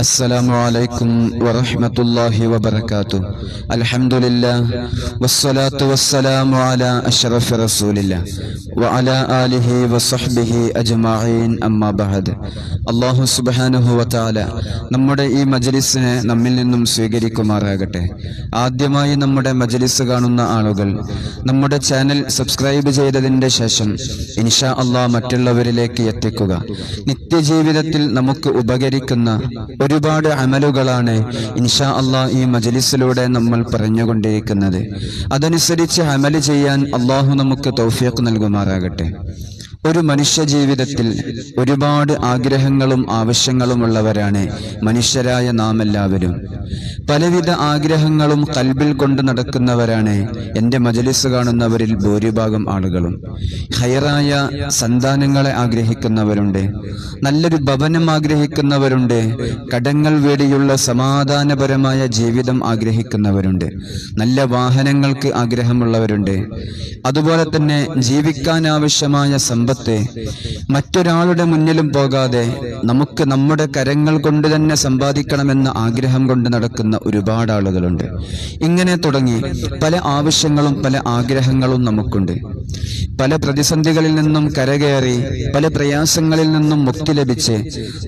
السلام عليكم ورحمة الله وبركاته الحمد لله والصلاة والسلام على أشرف رسول الله وعلى آله وصحبه أجمعين أما بعد അള്ളാഹു സുബാനുഹു വത്താല നമ്മുടെ ഈ മജലിസിനെ നമ്മിൽ നിന്നും സ്വീകരിക്കുമാറാകട്ടെ ആദ്യമായി നമ്മുടെ മജലിസ് കാണുന്ന ആളുകൾ നമ്മുടെ ചാനൽ സബ്സ്ക്രൈബ് ചെയ്തതിൻ്റെ ശേഷം ഇൻഷാ അള്ളാഹ് മറ്റുള്ളവരിലേക്ക് എത്തിക്കുക നിത്യജീവിതത്തിൽ നമുക്ക് ഉപകരിക്കുന്ന ഒരുപാട് അമലുകളാണ് ഇൻഷാ അള്ളാഹ് ഈ മജലിസിലൂടെ നമ്മൾ പറഞ്ഞുകൊണ്ടിരിക്കുന്നത് അതനുസരിച്ച് അമൽ ചെയ്യാൻ അള്ളാഹു നമുക്ക് തൗഫീഖ് നൽകുമാറാകട്ടെ. ഒരു മനുഷ്യ ജീവിതത്തിൽ ഒരുപാട് ആഗ്രഹങ്ങളും ആവശ്യങ്ങളും ആവശ്യങ്ങളുമുള്ളവരാണ് മനുഷ്യരായ നാം എല്ലാവരും പലവിധ ആഗ്രഹങ്ങളും കൽബിൽ കൊണ്ട് നടക്കുന്നവരാണ് എന്റെ മജലിസ് കാണുന്നവരിൽ ഭൂരിഭാഗം ആളുകളും. ഹയറായ സന്താനങ്ങളെ ആഗ്രഹിക്കുന്നവരുണ്ട്. നല്ലൊരു ഭവനം ആഗ്രഹിക്കുന്നവരുണ്ട്. കടങ്ങൾ വേടിയുള്ള സമാധാനപരമായ ജീവിതം ആഗ്രഹിക്കുന്നവരുണ്ട്. നല്ല വാഹനങ്ങൾക്ക് ആഗ്രഹമുള്ളവരുണ്ട്. അതുപോലെ തന്നെ ജീവിക്കാൻ ആവശ്യമായ മറ്റൊരാളുടെ മുന്നിലും പോകാതെ നമുക്ക് നമ്മുടെ കരങ്ങൾ കൊണ്ട് തന്നെ സമ്പാദിക്കണമെന്ന ആഗ്രഹം കൊണ്ട് നടക്കുന്ന ഒരുപാട് ആളുകളുണ്ട്. ഇങ്ങനെ തുടങ്ങി പല ആവശ്യങ്ങളും പല ആഗ്രഹങ്ങളും നമുക്കുണ്ട്. പല പ്രതിസന്ധികളിൽ നിന്നും കരകയറി പല പ്രയാസങ്ങളിൽ നിന്നും മുക്തി ലഭിച്ച്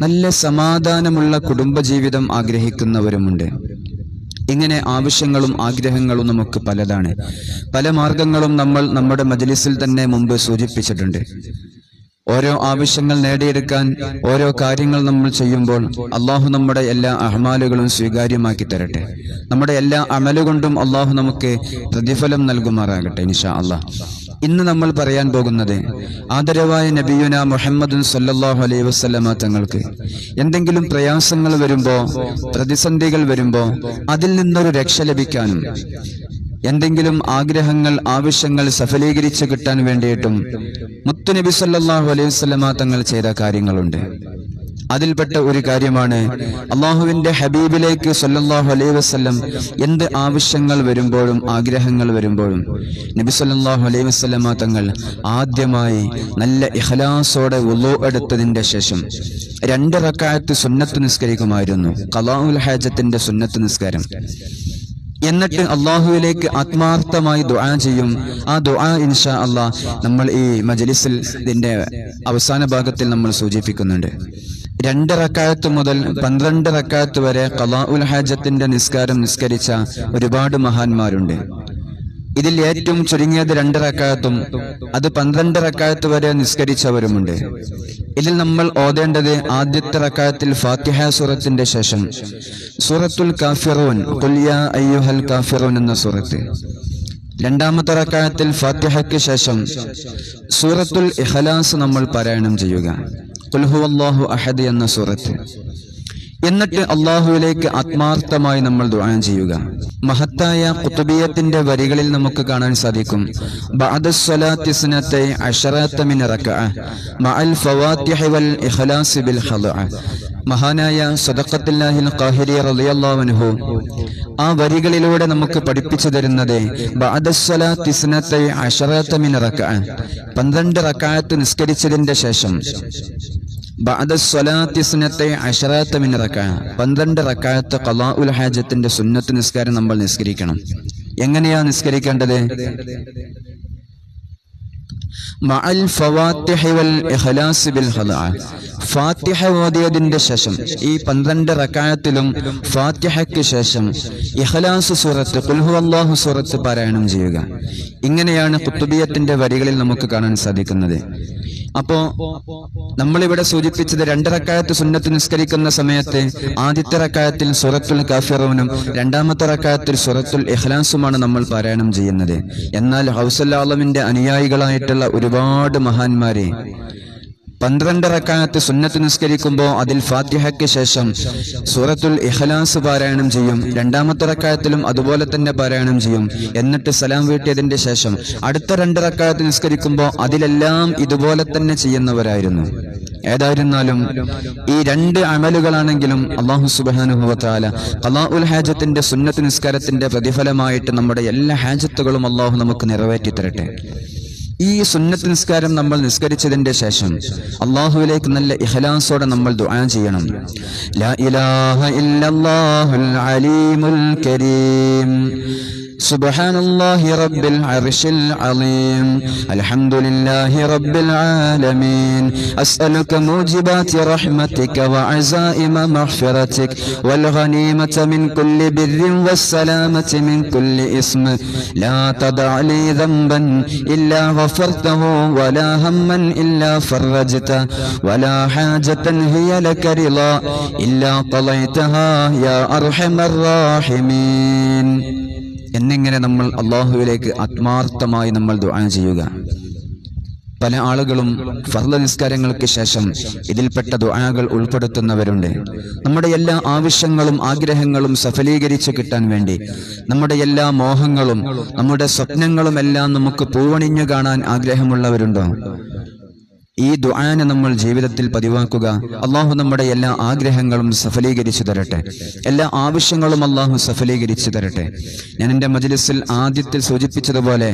നല്ല സമാധാനമുള്ള കുടുംബജീവിതം ആഗ്രഹിക്കുന്നവരുമുണ്ട്. ഇങ്ങനെ ആവശ്യങ്ങളും ആഗ്രഹങ്ങളും നമുക്ക് പലതാണ്. പല മാർഗങ്ങളും നമ്മൾ നമ്മുടെ മജലിസിൽ തന്നെ മുമ്പ് സൂചിപ്പിച്ചിട്ടുണ്ട്. ഓരോ ആവശ്യങ്ങൾ നേടിയെടുക്കാൻ ഓരോ കാര്യങ്ങൾ നമ്മൾ ചെയ്യുമ്പോൾ അള്ളാഹു നമ്മുടെ എല്ലാ അഹ്മാലുകളും സ്വീകാര്യമാക്കി തരട്ടെ. നമ്മുടെ എല്ലാ അമലുകൊണ്ടും അള്ളാഹു നമുക്ക് പ്രതിഫലം നൽകുമാറാകട്ടെ ഇൻഷാ അള്ളാഹ് ഇന്ന് നമ്മൾ പറയാൻ പോകുന്നത് ആദരവായ നബിയുന മുഹമ്മദ് സല്ലാഹു അലൈഹി വസ്ലമ തങ്ങൾക്ക്. എന്തെങ്കിലും പ്രയാസങ്ങൾ വരുമ്പോ പ്രതിസന്ധികൾ വരുമ്പോ അതിൽ നിന്നൊരു രക്ഷ ലഭിക്കാനും എന്തെങ്കിലും ആഗ്രഹങ്ങൾ ആവശ്യങ്ങൾ സഫലീകരിച്ച് കിട്ടാൻ വേണ്ടിയിട്ടും മുത്തുനബി സല്ലാഹു അലൈഹി വസ്ലമ തങ്ങൾ ചെയ്ത കാര്യങ്ങളുണ്ട്. അതിൽപ്പെട്ട ഒരു കാര്യമാണ്. അള്ളാഹുവിന്റെ ഹബീബിലേക്ക് സല്ലാഹു അലൈഹി വസ്ലം എന്ത് ആവശ്യങ്ങൾ വരുമ്പോഴും ആഗ്രഹങ്ങൾ വരുമ്പോഴും നബി സല്ലാഹു അലൈഹി വസ്ലമ തങ്ങൾ ആദ്യമായി നല്ല ഇഖ്ലാസോടെ ഉള്ളു എടുത്തതിന്റെ ശേഷം രണ്ട് റക്കായത്ത് സുന്നത്ത് നിസ്കരിക്കുമായിരുന്നു. ഖലാഉൽ ഹാജത്തിന്റെ സുന്നത്ത് നിസ്കാരം. എന്നിട്ട് അള്ളാഹുവിലേക്ക് ആത്മാർത്ഥമായി ദുആ ചെയ്യും. ആ ദുആ ഇൻഷാ അള്ളാഹ് നമ്മൾ ഈ മജലിസിൽ ഇതിന്റെ അവസാന ഭാഗത്തിൽ നമ്മൾ സൂചിപ്പിക്കുന്നുണ്ട്. രണ്ട് റക്കായത്ത് മുതൽ പന്ത്രണ്ട് റക്കായത്ത് വരെ ഖലാഉൽ ഹാജത്തിന്റെ നിസ്കാരം നിസ്കരിച്ച ഒരുപാട് മഹാന്മാരുണ്ട്. ഇതിൽ ഏറ്റവും ചുരുങ്ങിയത് രണ്ട് റക്കായത്തും അത് പന്ത്രണ്ട് റക്കായത്ത് വരെ നിസ്കരിച്ചവരുമുണ്ട്. ഇതിൽ നമ്മൾ ഓതേണ്ടത് ആദ്യത്തെ റക്കായത്തിൽ ഫാത്തിഹ സൂറത്തിന്റെ ശേഷം. സൂറത്തുൽ കാഫിറൂൻ കുല്യ അയ്യുഹൽ കാഫിറൂൻ എന്ന സൂറത്ത്. രണ്ടാമത്തെ റക്കായത്തിൽ ഫാത്തിഹയ്ക്ക് ശേഷം സൂറത്തുൽ ഇഖലാസ് നമ്മൾ പാരായണം ചെയ്യുക. കുൽഹുവല്ലാഹു അഹദ് എന്ന സൂറത്ത്. എന്നിട്ട് അള്ളാഹുവിലേക്ക് ആത്മാർത്ഥമായി നമ്മൾ ദുആ ചെയ്യുക. മഹത്തായ കുത്തുബിയത്തിന്റെ വരികളിൽ നമുക്ക് കാണാൻ സാധിക്കും. മഹാനായ അൻഹു ആ വരികളിലൂടെ നമുക്ക് പഠിപ്പിച്ചു തരുന്നത് പന്ത്രണ്ട് റക്കായത്ത് അശറത മിൻ റക്അ 12 റക്അത്ത് നിസ്കരിച്ചതിന്റെ ശേഷം. പന്ത്രണ്ട് റക്കായത്ത് ഖലാഉൽ ഹാജത്തിന്റെ സുന്നത്ത് നിസ്കാരം നമ്മൾ നിസ്കരിക്കണം. എങ്ങനെയാ നിസ്കരിക്കേണ്ടത്? മഅൽ ഫവാത്തിഹി വൽ ഇഖ്ലാസ് ബിൽ ഖദഅ ഫാത്തിഹ ഓതിയതിന്റെ ശേഷം ഈ പന്ത്രണ്ട് റക്കായത്തിലും ഫാത്തിഹയ്ക്ക് ശേഷം ഇഖ്ലാസ് സൂറത്ത് കുൽഹു അള്ളാഹു സൂറത്ത് പാരായണം ചെയ്യുക. ഇങ്ങനെയാണ് കുത്തുബിയത്തിന്റെ വരികളിൽ നമുക്ക് കാണാൻ സാധിക്കുന്നത്. അപ്പോ നമ്മളിവിടെ സൂചിപ്പിച്ചത് രണ്ട് റക്കായത്ത് സുന്നത്ത് നിസ്കരിക്കുന്ന സമയത്ത് ആദ്യത്തെ റക്കായത്തിൽ സുറത്തുൽ കാഫിറൂനും രണ്ടാമത്തെ റക്കായത്തിൽ സുറത്തുൽ ഇഹ്ലാസുമാണ് നമ്മൾ പാരായണം ചെയ്യുന്നത്. എന്നാൽ ഹൗസല്ലാളമിന്റെ അനുയായികളായിട്ടുള്ള ഒരുപാട് മഹാന്മാരെ പന്ത്രണ്ട് റക്കാത്ത് സുന്നത്ത് നിസ്കരിക്കുമ്പോൾ അതിൽ ഫാത്തിഹയ്ക്ക് ശേഷം സൂറത്തുൽ ഇഖ്ലാസ് പാരായണം ചെയ്യും. രണ്ടാമത്തെ റക്കായത്തിലും അതുപോലെ തന്നെ പാരായണം ചെയ്യും. എന്നിട്ട് സലാം വീട്ടിയതിന്റെ ശേഷം അടുത്ത രണ്ട് റക്കായത്ത് നിസ്കരിക്കുമ്പോൾ അതിലെല്ലാം ഇതുപോലെ തന്നെ ചെയ്യുന്നവരായിരുന്നു. ഏതായിരുന്നാലും ഈ രണ്ട് അമലുകളാണെങ്കിലും അള്ളാഹു സുബാനുഭവത്താല ഖലാഉൽ ഹാജത്തിന്റെ സുന്നത്ത് നിസ്കാരത്തിന്റെ പ്രതിഫലമായിട്ട് നമ്മുടെ എല്ലാ ഹാജത്തുകളും അള്ളാഹു നമുക്ക് നിറവേറ്റി തരട്ടെ ഈ സുന്നത്ത് നിസ്കാരം നമ്മൾ നിസ്കരിച്ചതിന്റെ ശേഷം അള്ളാഹുവിലേക്ക് നല്ല ഇഹലാസോടെ നമ്മൾ ദുആ ചെയ്യണം. ലാ ഇലാഹ ഇല്ലല്ലാഹുൽ അലീമുൽ കരീം. سبحان الله رب العرش العظيم. الحمد لله رب العالمين. أسألك موجبات رحمتك وعزائم مغفرتك والغنيمة من كل بر والسلامة من كل اسم لا تدع لي ذنبا إلا غفرته ولا هما إلا فرجته ولا حاجة هي لك رضا إلا قضيتها يا أرحم الراحمين. എന്നിങ്ങനെ നമ്മൾ അള്ളാഹുവിലേക്ക് ആത്മാർത്ഥമായി നമ്മൾ ദുആ ചെയ്യുക. പല ആളുകളും ഫർദ നിസ്കാരങ്ങൾക്ക് ശേഷം ഇതിൽപ്പെട്ട ദുആകൾ ഉൾപ്പെടുത്തുന്നവരുണ്ട്. നമ്മുടെ എല്ലാ ആവശ്യങ്ങളും ആഗ്രഹങ്ങളും സഫലീകരിച്ചു കിട്ടാൻ വേണ്ടി നമ്മുടെ എല്ലാ മോഹങ്ങളും നമ്മുടെ സ്വപ്നങ്ങളും എല്ലാം നമുക്ക് പൂവണിഞ്ഞു കാണാൻ ആഗ്രഹമുള്ളവരുണ്ടോ? ഈ ദുആനെ നമ്മൾ ജീവിതത്തിൽ പതിവാക്കുക. അള്ളാഹു നമ്മുടെ എല്ലാ ആഗ്രഹങ്ങളും സഫലീകരിച്ചു തരട്ടെ. എല്ലാ ആവശ്യങ്ങളും അള്ളാഹു സഫലീകരിച്ചു തരട്ടെ. ഞാൻ എന്റെ മജ്ലിസിൽ ആദ്യത്തിൽ സൂചിപ്പിച്ചതുപോലെ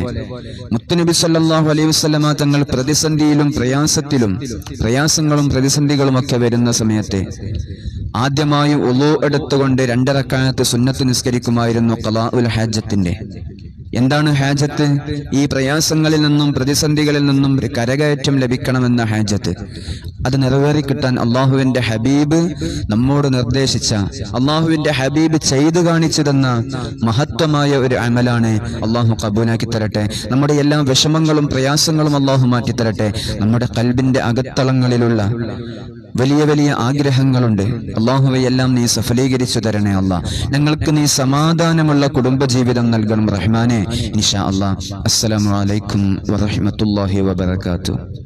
മുത്തുനബി സല്ലല്ലാഹു അലൈഹി വസല്ലമ തങ്ങൾ പ്രതിസന്ധിയിലും പ്രയാസത്തിലും പ്രയാസങ്ങളും പ്രതിസന്ധികളും ഒക്കെ വരുന്ന സമയത്തെ ആദ്യമായി ഉളു എടുത്തുകൊണ്ട് രണ്ടരക്കാലത്ത് സുന്നത്ത് നിസ്കരിക്കുമായിരുന്നു ഖലാഉൽ ഉൽ ഹാജത്തിന്റെ എന്താണ് ഹാജത്ത്? ഈ പ്രയാസങ്ങളിൽ നിന്നും പ്രതിസന്ധികളിൽ നിന്നും ഒരു കരകയറ്റം ലഭിക്കണമെന്ന ഹാജത്ത്. അത് നിറവേറി കിട്ടാൻ അള്ളാഹുവിന്റെ ഹബീബ് നമ്മോട് നിർദ്ദേശിച്ച അള്ളാഹുവിന്റെ ഹബീബ് ചെയ്തു കാണിച്ചു തന്ന മഹത്വമായ ഒരു അമലാണ് അള്ളാഹു കബൂലാക്കി തരട്ടെ. നമ്മുടെ എല്ലാ വിഷമങ്ങളും പ്രയാസങ്ങളും അള്ളാഹു മാറ്റി തരട്ടെ. നമ്മുടെ കൽബിന്റെ അകത്തളങ്ങളിലുള്ള വലിയ വലിയ ആഗ്രഹങ്ങളുണ്ട്. അള്ളാഹുവയെല്ലാം നീ സഫലീകരിച്ചു തരണേ അല്ല ഞങ്ങൾക്ക് നീ സമാധാനമുള്ള കുടുംബജീവിതം നൽകണം റഹ്മാനെ. ഇൻഷാ അള്ളാഹ് അസ്സലാമു അലൈക്കും വറഹ്മത്തുള്ളാഹി വബറകാതുഹു.